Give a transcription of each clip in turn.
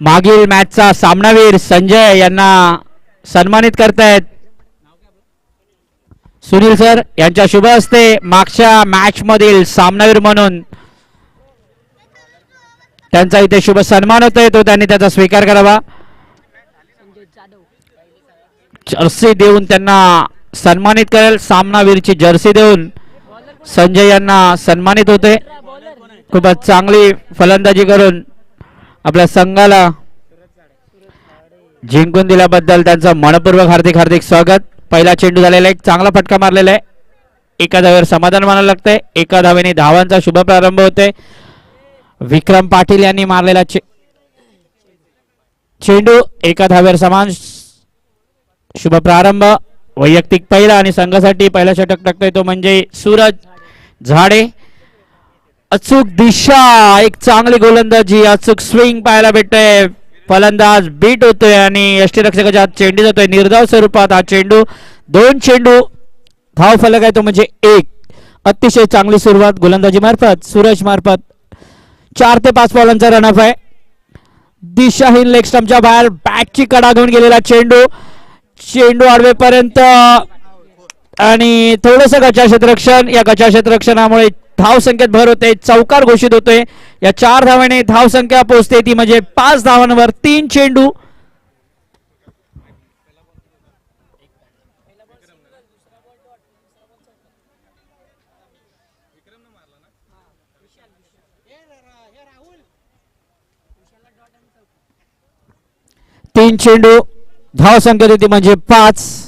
मागील मॅचचा सामनावीर संजय यांना सन्मानित करतायत. सुनील सर यांच्या शुभ हस्ते मागच्या मॅच मधील सामनावीर म्हणून त्यांचा इथे शुभ सन्मान होतोय. तो त्यांनी त्याचा स्वीकार करावा. जर्सी देऊन त्यांना सन्मानित करेल. सामनावीरची जर्सी देऊन संजय यांना सन्मानित होते खूपच चांगली फलंदाजी करून आपल्या संघाला जिंकून दिल्याबद्दल त्यांचं मनपूर्वक हार्दिक हार्दिक स्वागत. पहिला चेंडू झालेला एक चांगला फटका मारलेला आहे. एका धावेवर समाधान मानावं लागतंय. एका धावेने धावांचा शुभ प्रारंभ होते विक्रम पाटील यांनी मारलेला चे चेंडू एका धावेवर समान शुभ प्रारंभ. वैयक्तिक पहिला आणि संघासाठी पहिला षटक टाकतोय तो म्हणजे सूरज झाडे. अचूक दिशा एक चांगली गोलंदाजी अचूक स्विंग पाहायला भेटतोय. फलंदाज बीट होतोय आणि यष्टीरक्षकाच्या हात चेंडू जातोय. निर्धाव स्वरूपात हा चेंडू दोन चेंडू. धाव फलक आहे तो म्हणजे एक. अतिशय चांगली सुरुवात गोलंदाजी मार्फत सूरज मार्फत. चार ते पाच बॉलांचा रनअप आहे. दिशाहीन लेग स्टम्पच्या बाहेर बॅटची कडा घेऊन गेलेला चेंडू. चेंडू आडवेपर्यंत आणि थोडंसं गचा क्षेत्ररक्षण या गचा क्षेत्ररक्षणामुळे धाव संख्येत भर होते चौकार घोषित होतोय. या चार धावाने धाव संख्या पोहोचते ती म्हणजे पाच धावांवर तीन चेंडू. तीन चेंडू धाव संख्या होती म्हणजे पाच.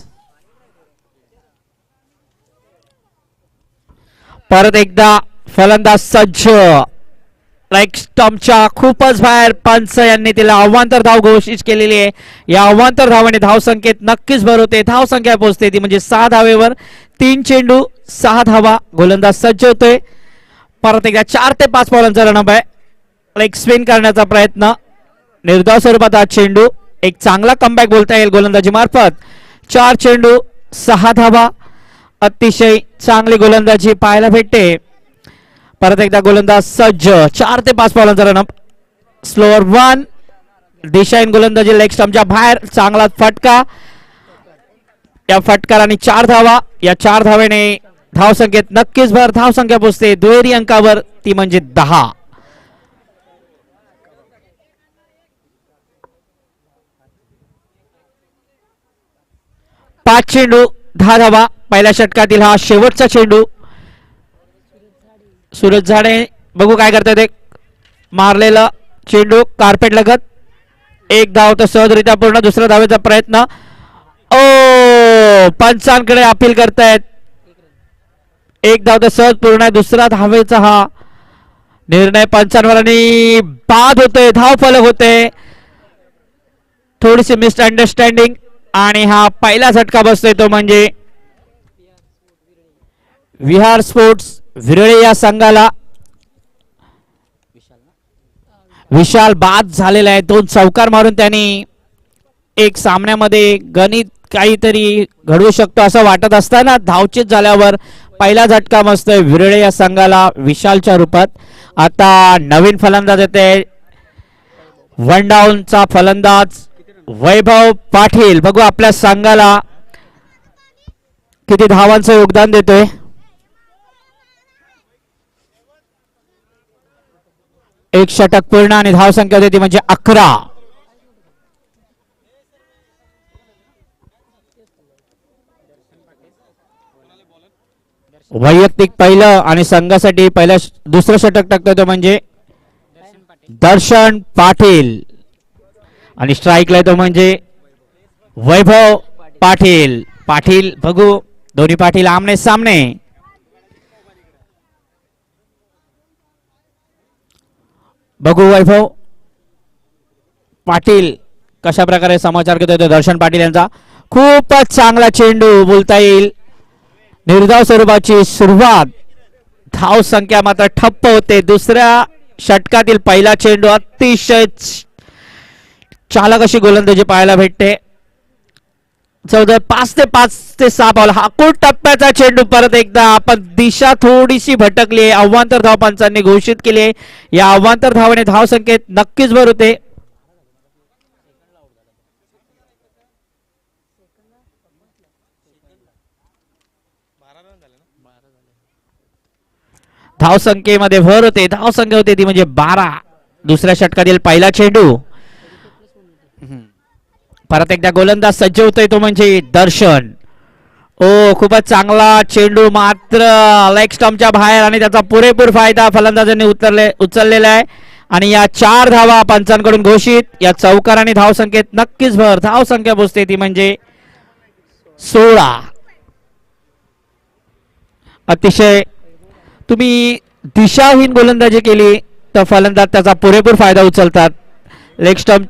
परत एकदा फलंदाज सज्ज. लाईक स्टम्पच्या खूपच बाहेर पंच यांनी तिला अवांतर धाव घोषित केलेली आहे. या अवांतर धावाने धावसंख्येत नक्कीच भर होते. धावसंख्या पोहोचते ती म्हणजे सहा धावेवर तीन चेंडू सहा धावा गोलंदाज सज्ज होतोय. परत एकदा चार ते पाच बॉलांचा रनअप आहे. लाईक स्पिन करण्याचा प्रयत्न. निर्धाव स्वरूपात आज चेंडू. एक चांगला कमबॅक बोलता येईल गोलंदाजी मार्फत चार चेंडू सहा धावा अतिशय चांगली गोलंदाजी पाहायला भेटते. परत एकदा गोलंदाज सज्ज चार ते पाच पावलांचा रनअप स्लोअर वन दिशाईन गोलंदाजी लेग स्टम्पच्या बाहेर. चांगला फटका. या फटकाराने चार धावा. या चार धावेने धावसंख्येत नक्कीच भर. धावसंख्या पोचते. दुहेरी अंकावर ती म्हणजे दहा. पाच चेंडू दहा धावा पहिल्या षटकातील हा शेवटचा चेंडू. सूरज झाडे बघू काय करतात ते. मारलेला चेंडू कार्पेट लगत. एक धाव तर सहजरित्या पूर्ण दुसऱ्या धावेचा प्रयत्न. ओ पंचांकडे अपील करतायत. एक धाव तर सहज पूर्ण आहे दुसरा धावेचा हा निर्णय पंचांवर आणि बाद होते धाव फलक होते. थोडीशी मिसअंडरस्टँडिंग आणि हा पहिला झटका बसतोय तो म्हणजे विहार स्पोर्ट्स विरळे या संघाला विशाल बाद झालेला आहे. दोन चौकार मारून त्यांनी एक सामन्यामध्ये गणित काहीतरी घडवू शकतो असं वाटत असताना धावचित झाल्यावर पहिला झटका बसतोय विरळे या संघाला विशालच्या रूपात. आता नवीन फलंदाज येते. वन डाऊनचा फलंदाज वैभव पाटील बघू आपल्या संघाला किती धावांचं योगदान देतोय. एक षटक पूर्ण आणि धाव संख्या होती ती म्हणजे अकरा. वैयक्तिक पहिलं आणि संघासाठी पहिलं दुसरं षटक टाकतो तो म्हणजे दर्शन पाटील. आणि स्ट्राईकला तो म्हणजे वैभव पाटील. पाटील बघू. दोन्ही पाटील आमने सामने. बघू वैभव पाटील कशा प्रकारे समाचार घेतोय तो दर्शन पाटील यांचा. खूपच चांगला चेंडू बोलता येईल. निर्धाव स्वरूपाची सुरुवात. धाव संख्या मात्र ठप्प होते. दुसऱ्या षटकातील पहिला चेंडू अतिशय चालक अशी गोलंदाजी पाहायला भेटते. चौदा पाच ते पाच ते सहा पावलं हा टप्प्याचा चेंडू? परत एकदा आपण दिशा थोडीशी भटकली आहे. अव्वांतर धाव पंचांनी घोषित केली आहे. या अव्वांतर धावाने धाव संख्येत नक्कीच भर होते. धाव संख्येमध्ये भर होते. धाव संख्या होते ती म्हणजे बारा. दुसऱ्या षटकातील पहिला चेंडू. परत एकदा गोलंदाज सज्ज होतोय तो म्हणजे दर्शन. ओ खूपच चांगला चेंडू मात्र लेग स्टम्पच्या बाहेर आणि त्याचा पुरेपूर फायदा फलंदाजांनी उतरले उचललेला आहे. आणि या चार धावा पंचांकडून घोषित. या चौकार आणि धावसंख्येत नक्कीच भर. धावसंख्या पोचते ती म्हणजे सोळा. अतिशय तुम्ही दिशाहीन गोलंदाजी केली तर फलंदाज त्याचा पुरेपूर फायदा उचलतात. लेग स्टम्प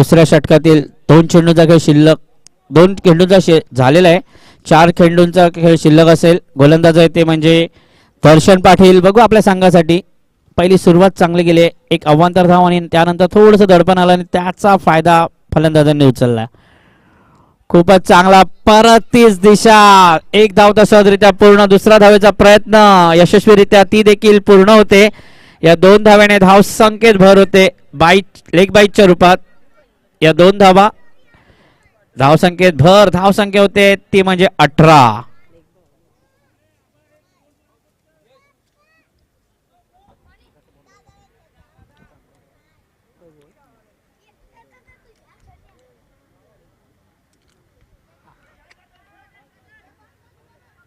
दुसऱ्या षटकातील दोन चेंडूंचा खेळ शिल्लक दोन चेंडूंचा शे झालेला आहे. चार चेंडूंचा खेळ शिल्लक असेल. गोलंदाज आहे ते म्हणजे दर्शन पाटील. बघू आपल्या संघासाठी. पहिली सुरुवात चांगली गेली एक अवांतर धाव आणि त्यानंतर थोडंसं दडपण आलं आणि त्याचा फायदा फलंदाजांनी उचलला. खूपच चांगला. परत तीच दिशा. एक धाव तसरित्या पूर्ण दुसरा धावेचा प्रयत्न. यशस्वीरित्या ती देखील पूर्ण होते. या दोन धाव्याने धाव संख्येत भर होते. बाईट लेग बाईटच्या रूपात. या दोन धावा. धाव संख्येत भर धाव संख्या होते ती म्हणजे अठरा.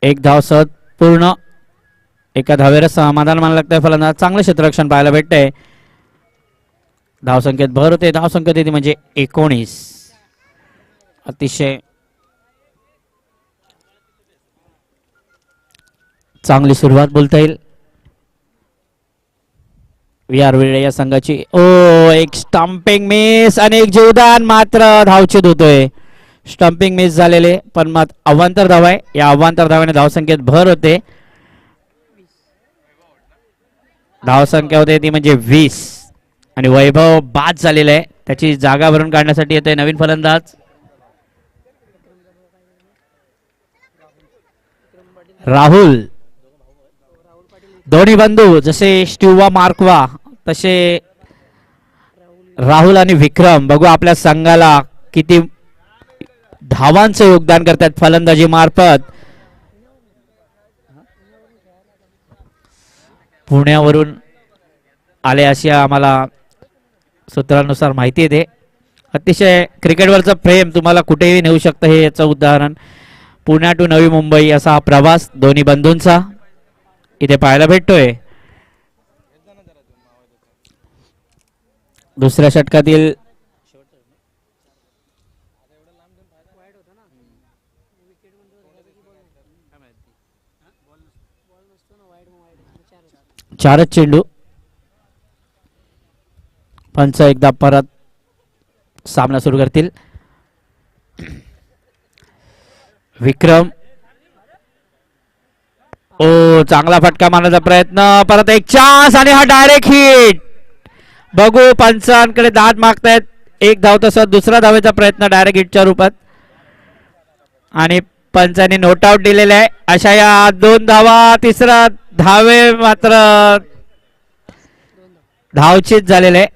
एक धाव सहज पूर्ण. एका धावेला समाधान मानायला लागतंय फलंदाज. चांगलं क्षेत्ररक्षण पाहायला भेटतंय. धावसंख्येत भर होते. धावसंख्या येते म्हणजे एकोणीस. अतिशय चांगली सुरुवात बोलता येईल. विहार वेळे या संघाची. ओ एक स्टम्पिंग मिस आणि एक जीवदान मात्र धावचीत होतोय स्टम्पिंग मिस झालेले पण मात अवांतर धाव आहे. या अवांतर धावाने धावसंख्येत भर होते. धावसंख्या होते ती म्हणजे वीस. आणि वैभव बाद झालेला आहे. त्याची जागा भरून काढण्यासाठी येते नवीन फलंदाज. राहुल. दोन्ही बंधू जसे स्टिवा मार्कवा तसे राहुल आणि विक्रम. बघू आपल्या संघाला किती धावांचं योगदान करतात फलंदाजी मार्फत. पुण्यावरून आले अशी आम्हाला सूत्रानुसार माहिती येते अतिशय क्रिकेटवरचं प्रेम तुम्हाला कुठेही नेऊ शकतं हे याचं उदाहरण. पुण्या टू नवी मुंबई असा हा प्रवास दोन्ही बंधूंचा. इथे पाहायला भेटतोय. दुसऱ्या षटकातील चारच चेंडू. पंच एकदा परत सामना सुरू करतील. विक्रम. ओ चांगला फटका मारण्याचा प्रयत्न. परत एक चान्स आणि हा डायरेक्ट हिट बघू पंचांकडे दाद मागतायत. एक धाव तसं दुसरा धावेचा प्रयत्न डायरेक्ट हिटच्या रूपात. आणि पंचांनी नोट आउट दिलेला आहे. अशा या दोन धावा तिसरा धावे मात्र धावचीच झालेले आहे.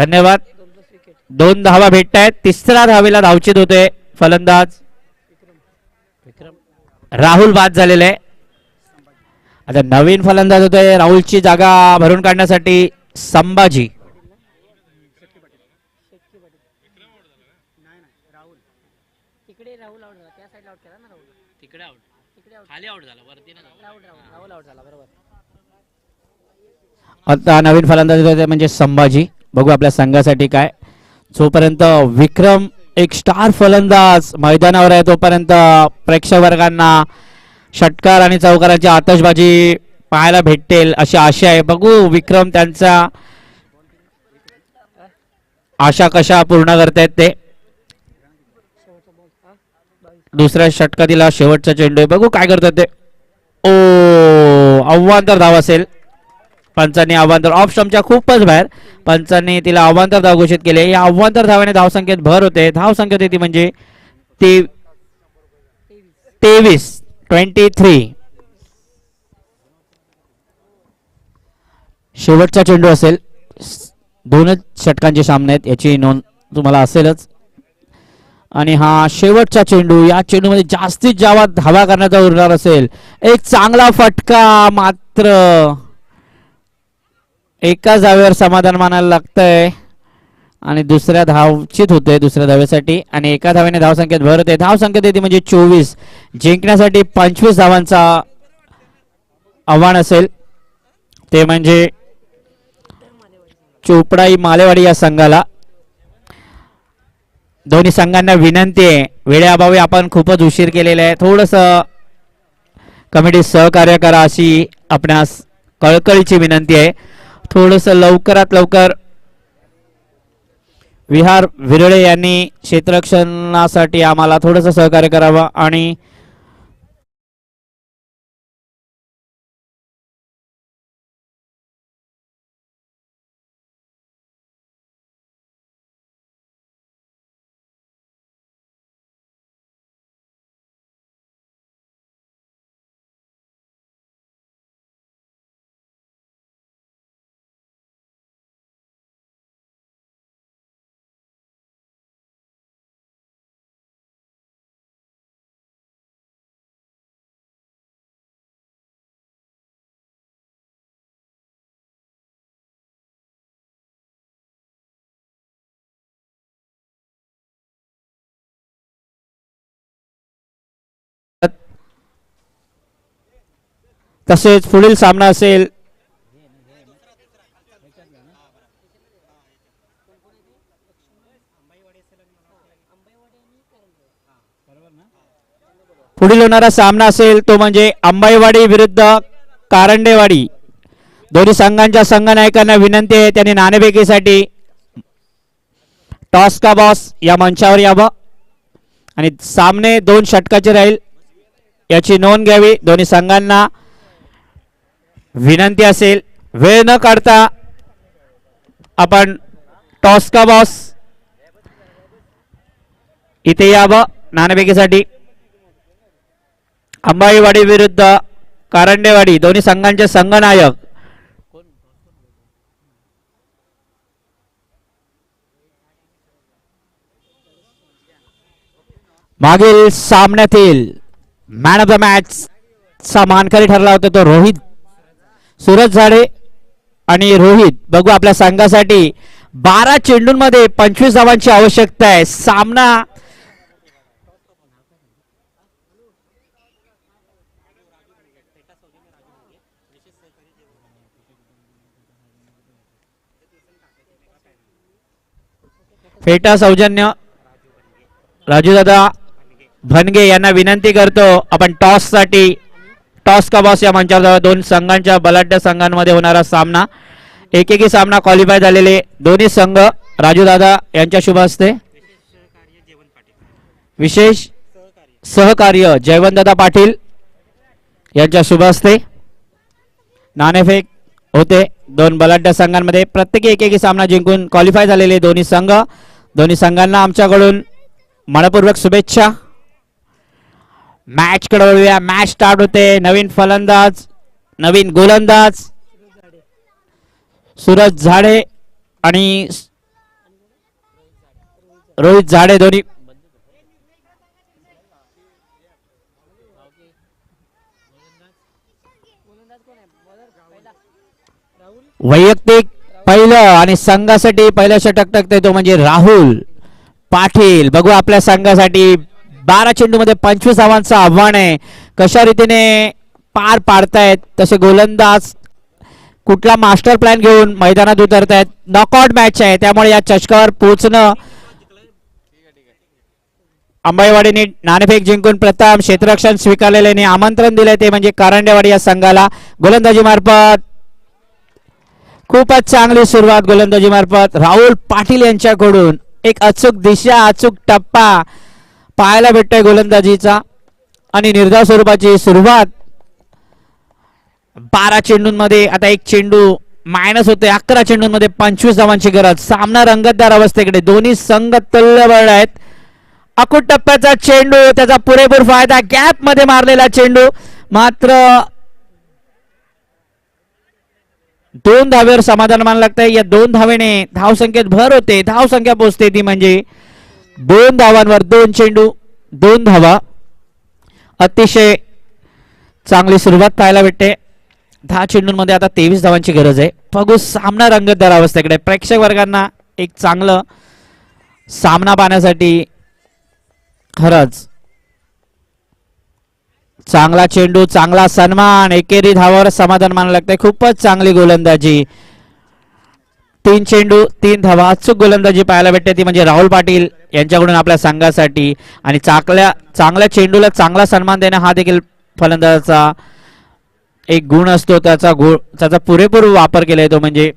धन्यवाद. दोन धावा भेटत आहेत. तिसरा धावेला धावचीत होते फलंदाज. राहुल बाद झालेले. आहे आता नवीन फलंदाज होतोय राहुलची जागा भरून काढण्यासाठी संभाजी. आता नवीन फलंदाज होते म्हणजे संभाजी. बघू आपल्या संघासाठी काय. जोपर्यंत विक्रम एक स्टार फलंदाज मैदानावर आहे तोपर्यंत प्रेक्षक वर्गांना षटकार आणि चौकाराची आतषबाजी पाहायला भेटेल अशी आशा आहे. बघू विक्रम त्यांचा आशा कशा पूर्ण करतायत ते. दुसऱ्या षटकातील हा शेवटचा चेंडू आहे. बघू काय करतात ते. ओ अव्वांतर धाव असेल. पंचांनी अवांतर ऑफ स्टंपच्या खूपच बाहेर. पंचांनी तिला अवांतर धाव घोषित केले. या अवांतर धावाने धावसंख्येत भर होते. धावसंख्येत म्हणजे ती म्हणजे ते तेवीस ट्वेंटी थ्री शेवटचा चेंडू असेल. दोनच षटकांचे सामने आहेत. याची नोंद तुम्हाला असेलच. आणि हा शेवटचा चेंडू या चेंडूमध्ये जास्तीत जावा धावा करण्याचा उरणार असेल. एक चांगला फटका मात्र. एका जावेवर समाधान मानायला लागतंय आणि दुसऱ्या धावचित होते दुसऱ्या धावेसाठी. आणि एका धावेने धावसंख्येत भर होते. धावसंख्येत येते म्हणजे चोवीस. जिंकण्यासाठी पंचवीस धावांचा आव्हान असेल. ते म्हणजे चोपडाई मालेवाडी या संघाला. दोन्ही संघांना विनंती आहे. वेळेअभावी आपण खूपच उशीर केलेला आहे. थोडस कमिटी सहकार्य करा अशी आपणास कळकळीची विनंती आहे. थोडस लवकरात लवकर. विहार विरळे यांनी क्षेत्ररक्षणासाठी आम्हाला थोडस सहकार्य करावं आणि तसेच पुढील सामना असेल. पुढील होणारा सामना असेल तो म्हणजे अंबाईवाडी विरुद्ध कारंडेवाडी. दोन्ही संघांच्या संघनायकांना विनंती आहे त्यांनी नाणेफेकीसाठी टॉस का बॉस या मंचावर यावं. आणि सामने दोन षटकाचे राहील याची नोंद घ्यावी. दोन्ही संघांना विनंती असेल वेळ न काढता आपण टॉस का बॉस? इथे यावं नाणेफेकीसाठी. अंबाईवाडी विरुद्ध कारंडेवाडी दोन्ही संघांचे संघनायक. मागील सामन्यातील मॅन ऑफ द मॅच चा मानकरी ठरला होता तो रोहित सूरज झाडे आणि रोहित बघू आपल्या संघासाठी बारा चेंडूंमध्ये पंचवीस धावांची आवश्यकता आहे. सामना फेटा सौजन्य राजूदादा भनगे यांना विनंती करतो आपण टॉससाठी टॉस का बॉस या मंचावर दोन संघांच्या बलाढ्य संघांमध्ये होणारा सामना. एकेकी सामना क्वालिफाय झालेले दोन्ही संघ राजूदादा यांच्या शुभ हस्ते. विशेष सहकार्य जयवंतदादा पाटील यांच्या शुभ हस्ते. नाणेफेक होते दोन बलाढ्य संघांमध्ये. प्रत्येकी एकेकी सामना जिंकून क्वालिफाय झालेले दोन्ही संघ. दोन्ही संघांना आमच्याकडून मनपूर्वक शुभेच्छा. मॅच कडे वळूया मॅच स्टार्ट होते. नवीन फलंदाज नवीन गोलंदाज. सूरज झाडे आणि रोहित झाडे दोन्ही. वैयक्तिक पहिलं आणि संघासाठी पहिलं षटक टाकतोय तो म्हणजे राहुल पाटील. बघू आपल्या संघासाठी बारा चेंडूमध्ये पंचवीस धावांचं आव्हान आहे. कशा रीतीने पार पाडतायत तसे गोलंदाज कुठला मास्टर प्लॅन घेऊन मैदानात उतरतायत. नॉकआउट मॅच आहे त्यामुळे या चषकावर पोहोचणं अंबाईवाडीने नाणेफेक जिंकून प्रथम क्षेत्ररक्षण स्वीकारलेल्याने आमंत्रण दिले ते म्हणजे कारंडेवाडी या संघाला. गोलंदाजी मार्फत खूपच चांगली सुरुवात गोलंदाजी मार्फत. राहुल पाटील यांच्याकडून एक अचूक दिशा अचूक टप्पा पाहायला भेटतोय गोलंदाजीचा. आणि निर्धाव स्वरूपाची सुरुवात बारा चेंडूंमध्ये आता एक चेंडू मायनस होते अकरा चेंडूंमध्ये पंचवीस धावांची गरज. सामना रंगतदार अवस्थेकडे दोन्ही संघ तल्लबळ आहेत. अकुट टप्प्याचा चेंडू त्याचा पुरेपूर फायदा गॅपमध्ये मारलेला चेंडू. मात्र दोन धावेवर समाधान मानलं लागतंय. या दोन धावेने धावसंख्येत भर होते. धावसंख्या पोहोचते ती म्हणजे दोन धावांवर दोन चेंडू दोन धावा. अतिशय चांगली सुरुवात पाहायला भेटते. दहा चेंडूंमध्ये आता तेवीस धावांची गरज आहे. बघू सामना रंगतदार अवस्थेकडे प्रेक्षक वर्गांना एक चांगलं सामना पाहण्यासाठी खरंच चांगला चेंडू चांगला सन्मान. एकेरी धावावर समाधान मानायला लागतंय. खूपच चांगली गोलंदाजी. तीन चेंडू तीन धावा. अचूक गोलंदाजी पाहायला भेटते ती म्हणजे राहुल पाटील यांच्याकडून आपल्या संघासाठी. आणि चांगल्या चांगल्या चेंडूला चांगला सन्मान देणं हा देखील फलंदाजाचा एक गुण असतो. त्याचा गुण त्याचा पुरेपूर वापर केला तो म्हणजे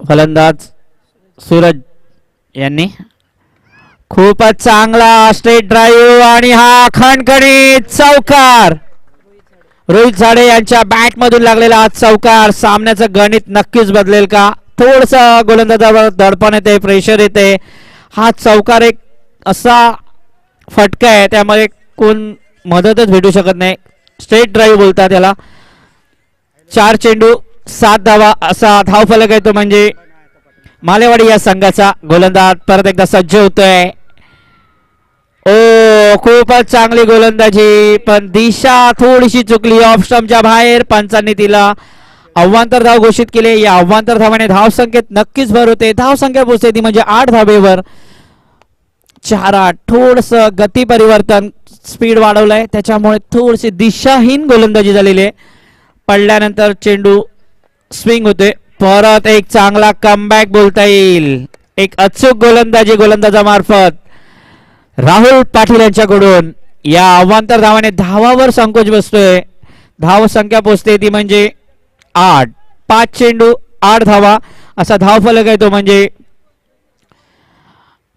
फलंदाज सूरज यांनी. खूपच चांगला स्ट्रेट ड्राईव्ह आणि हा खणखणीत चौकार. रोहित झाडे यांच्या बॅट मधून लागलेला आज चौकार. सामन्याचं गणित नक्कीच बदलेल का? थोडस गोलंदाजावर दडपण येते प्रेशर येते. हा चौकार एक असा फटका आहे त्यामध्ये कोण मदतच भेटू शकत नाही. स्ट्रेट ड्राईव्ह बोलतात त्याला चार चेंडू सात धावा असा धावफलक आहे तो म्हणजे मालेवाडी या संघाचा. गोलंदाज परत एकदा सज्ज होतोय. ओ खूपच चांगली गोलंदाजी पण दिशा थोडीशी चुकली. ऑफ स्टम्पच्या बाहेर पंचांनी तिला अव्वांतर धाव घोषित केले. या अव्वांतर धावाने धाव संख्येत नक्कीच भर होते. धाव संख्या ती म्हणजे आठ धावेवर. चार आठ. थोडस गती परिवर्तन स्पीड वाढवलंय. त्याच्यामुळे थोडीशी दिशाहीन गोलंदाजी झालेली आहे. पडल्यानंतर चेंडू स्विंग होते. परत एक चांगला कमबॅक बोलता येईल. एक अचूक गोलंदाजी गोलंदाजामार्फत. राहुल पाटील यांच्याकडून या अवांतर धावाने धावावर संकोच बसतोय. धाव संख्या पोचते ती म्हणजे आठ. पाच चेंडू आठ धावा. असा धाव फलक आहे तो म्हणजे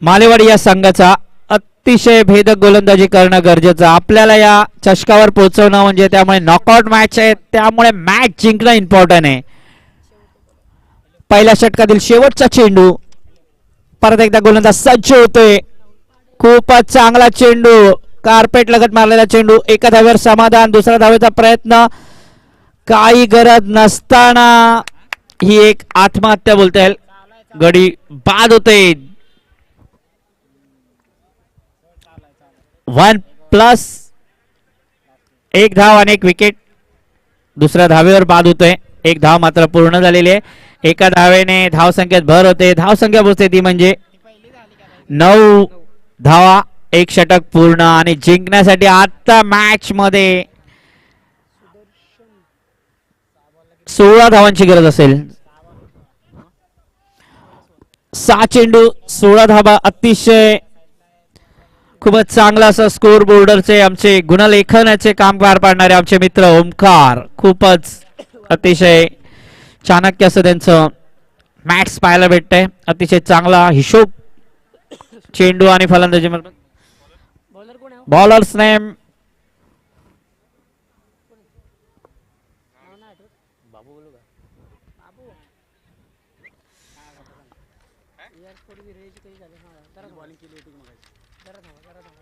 मालेवाडी या संघाचा अतिशय भेदक गोलंदाजी करणं गरजेचं. आपल्याला या चषकावर पोहोचवणं म्हणजे त्यामुळे नॉकआउट मॅच आहे त्यामुळे मॅच जिंकणं इम्पॉर्टंट आहे. पहिल्या षटकातील शेवटचा चेंडू. परत एकदा गोलंदाज सज्ज होतोय. खूपच चांगला चेंडू. कार्पेट लगत मारलेला चेंडू. एका धाव्यावर समाधान दुसऱ्या धावेचा प्रयत्न. काही गरज नसताना ही एक आत्महत्या बोलता येईल. गडी बाद होते. वन प्लस एक धाव आणि एक विकेट दुसऱ्या धावेवर बाद होतोय एक धाव मात्र पूर्ण झालेली आहे. एका धावेने धाव संख्येत भर होते. धाव संख्या पोचते ती म्हणजे नऊ धावा एक षटक पूर्ण आणि जिंकण्यासाठी आता मॅच मध्ये सोळा धावांची गरज असेल. सहा चेंडू सोळा धावा अतिशय खूपच चांगला असं स्कोर बोर्डरचे आमचे गुणलेखनाचे काम पार पाडणारे आमचे मित्र ओमकार. खूपच अतिशय चाणक्य असं त्यांचं मॅक्स पाहायला भेटतंय. अतिशय चांगला हिशोब चेंडू आणि फलंदाजी बॉलर कोण आहे बॉलर्स नेम हा जरा बॉलिंग केली होती मग जरा थांबा जरा थांबा.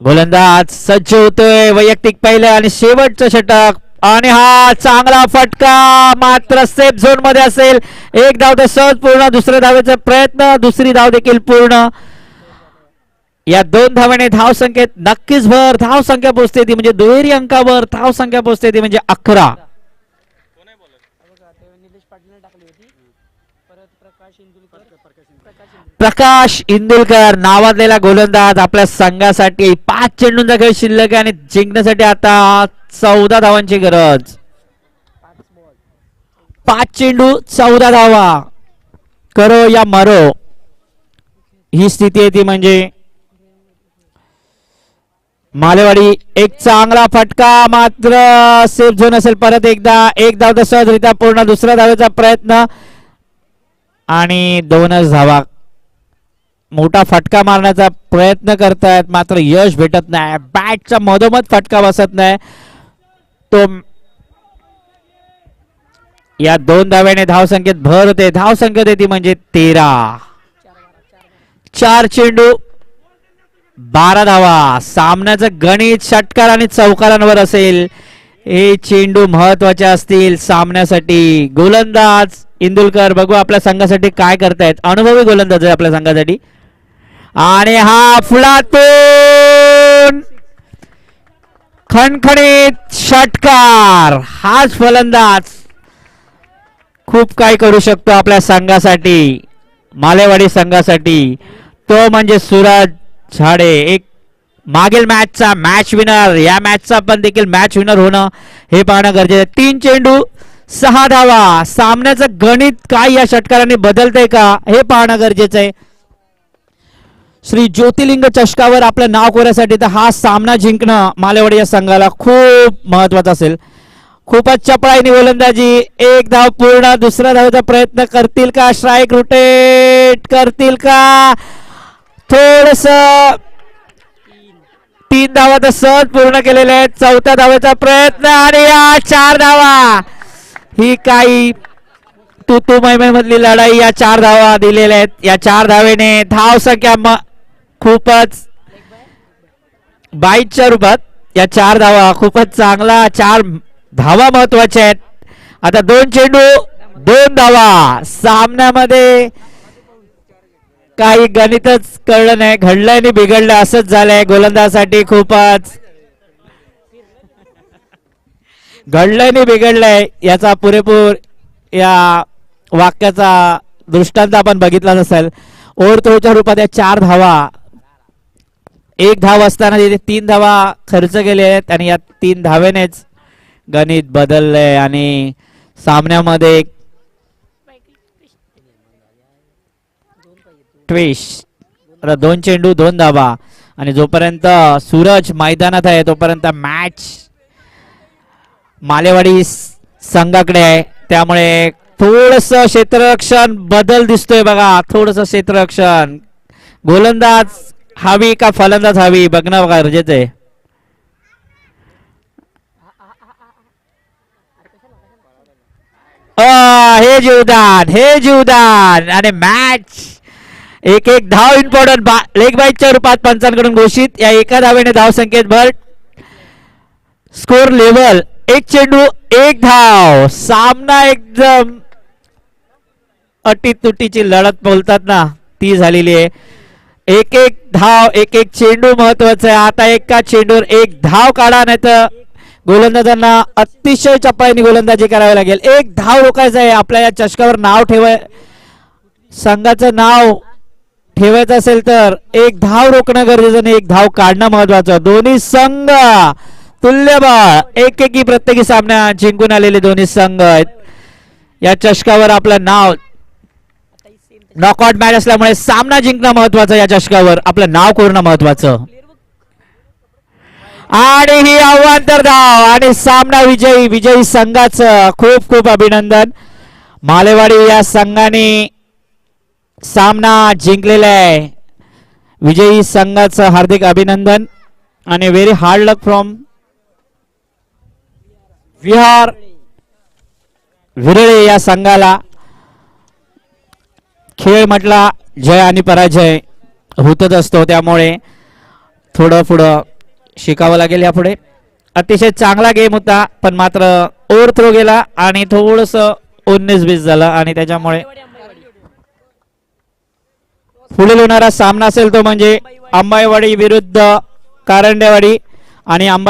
गोलंदाज सज्ज होतोय वैयक्तिक पहिलं आणि शेवटचं षटक. आणि हा चांगला फटका मात्र सेफ झोनमध्ये असेल. एक धाव ते सहज पूर्ण दुसऱ्या धावेचा प्रयत्न दुसरी धाव देखील पूर्ण. या दोन धावाने धाव संख्येत नक्कीच भर. धाव संख्या पोचते ती म्हणजे दुहेरी अंकावर धाव संख्या पोचते ती म्हणजे अकरा. बघा ते निलेश पाटीलने टाकली होती. परत प्रकाश इंदुलकर. प्रकाश इंदुलकर. प्रकाश इंदुलकर. नावाजलेला गोलंदाज आपल्या संघासाठी पाच चेंडूंचा खेळ शिल्लक आहे आणि जिंकण्यासाठी आता चौदा धावांची गरज. पाच चेंडू चौदा धावा. करो या मरो. ही स्थिती आहे ती म्हणजे मालेवाडी एक चांगला फटका मात्र सेफ झोन असेल परत एकदा. एक धाव तर सहजरित्या पूर्ण दुसऱ्या धावेचा प्रयत्न. आणि दोनच धावा. मोठा फटका मारण्याचा प्रयत्न करतायत मात्र यश भेटत नाही. बॅटचा मधोमध फटका बसत नाही. तो या दोन धाव्याने धावसंख्येत भर होते. धावसंख्येत ती म्हणजे तेरा. चार चेंडू बारा धावा सामन्याचं गणित षटकार आणि चौकारांवर असेल. हे चेंडू महत्त्वाचे असतील सामन्यासाठी. गोलंदाज इंदुलकर बघू आपल्या संघासाठी काय करतायत. अनुभवी गोलंदाज आहे आपल्या संघासाठी. आणि हा फुलातून खणखणीत षटकार. हाच फलंदाज. खूप काही करू शकतो आपल्या संघासाठी. मालेवाडी संघासाठी. तो म्हणजे सूरज झाडे एक. मागील मॅचचा मॅच विनर या मॅचचा पण देखील मॅच विनर होणं हे पाहणं गरजेचं आहे. तीन चेंडू सहा धावा. सामन्याचं गणित काय या षटकाराने बदलतंय का हे पाहणं गरजेचं आहे. श्री ज्योतिर्लिंग चषकावर आपलं नाव कोऱ्यासाठी तर हा सामना जिंकणं मालेवाडी या संघाला खूप महत्वाचं असेल. खूपच चपळाईने गोलंदाजी एक धाव पूर्ण दुसरा धावचा प्रयत्न करतील का? स्ट्राईक रोटेट करतील का? थोडस तीन धावा तर सहज पूर्ण केलेले आहेत. चौथ्या धावेचा प्रयत्न आणि या चार धावा. ही काही तू तू मधली लढाई या चार धावा दिलेल्या आहेत. या चार धावेने धाव संख्या खूपच बाईच्या रूपात या चार धावा खूपच चांगला चार धावा महत्त्वाच्या आहेत. आता दोन चेंडू दोन धावा. सामन्यामध्ये काही गणितच कळलं नाही घडलंय आणि बिघडलं असंच झालंय. गोलंदाजासाठी खूपच. घडलंय आणि बिघडलंय याचा पुरेपूर या वाक्याचा दृष्टांत आपण बघितलाच असेल तोच्या रूपात या चार धावा. एक धाव असताना तिथे तीन धावा खर्च केले आहेत आणि या तीन धावेनेच गणित बदललंय आणि सामन्यामध्ये ट्विस्ट दोन चेंडू दोन धावा. आणि जोपर्यंत सूरज मैदानात आहे तोपर्यंत मॅच मालेवाडी संघाकडे आहे. त्यामुळे थोडस क्षेत्ररक्षण बदल दिसतोय बघा. थोडस क्षेत्ररक्षण. गोलंदाज हवी का फलंदाज हवी? बघणं बघा गरजेचं आहे. हे जीवदान हे जीवदान. आणि मॅच एक एक धाव इम्पॉर्टंट लेग बाईटच्या रूपात पंचांकडून घोषित. या एका धावेने धाव संख्येत भर स्कोर लेवल एक चेंडू एक धाव. सामना एकदम अटीतुटीची लढत बोलतात ना ती झालेली आहे. एक एक धाव एक एक चेंडू महत्त्वाचा आहे. आता एका चेंडूवर एक धाव काढा नाही तर गोलंदाजांना अतिशय चपळाईने गोलंदाजी करावी लागेल. एक धाव रोखायचा आहे. आपल्या या चषकावर नाव ठेवाय संघाचं नाव ठेवायचं असेल तर एक धाव रोखणं गरजेचं आणि एक धाव काढणं महत्वाचं. दोन्ही संघ तुल्यबळ एक एकी प्रत्येकी सामना जिंकून आलेले दोन्ही संघ आहेत. या चषकावर आपलं नाव नॉकआउट मॅच असल्यामुळे सामना जिंकणं महत्वाचं या चषकावर आपलं नाव कोरणं महत्वाचं. आणि ही अवांतर धाव आणि सामना विजयी विजयी संघाचं खूप खूप अभिनंदन. मालेवाडी या संघाने सामना जिंकलेला आहे. विजयी संघाचं हार्दिक अभिनंदन आणि very hard luck from Vihar Virale या संघाला. खेळ म्हटला जय आणि पराजय होतच असतो त्यामुळे थोडं पुढं शिकावं लागेल यापुढे. अतिशय चांगला गेम होता पण मात्र ओव्हर थ्रो गेला आणि थोडस उन्नीस बीस झालं आणि त्याच्यामुळे पुढे होणारा सामना असेल तो म्हणजे अंबाईवाडी विरुद्ध कारंडेवाडी आणि अंबाई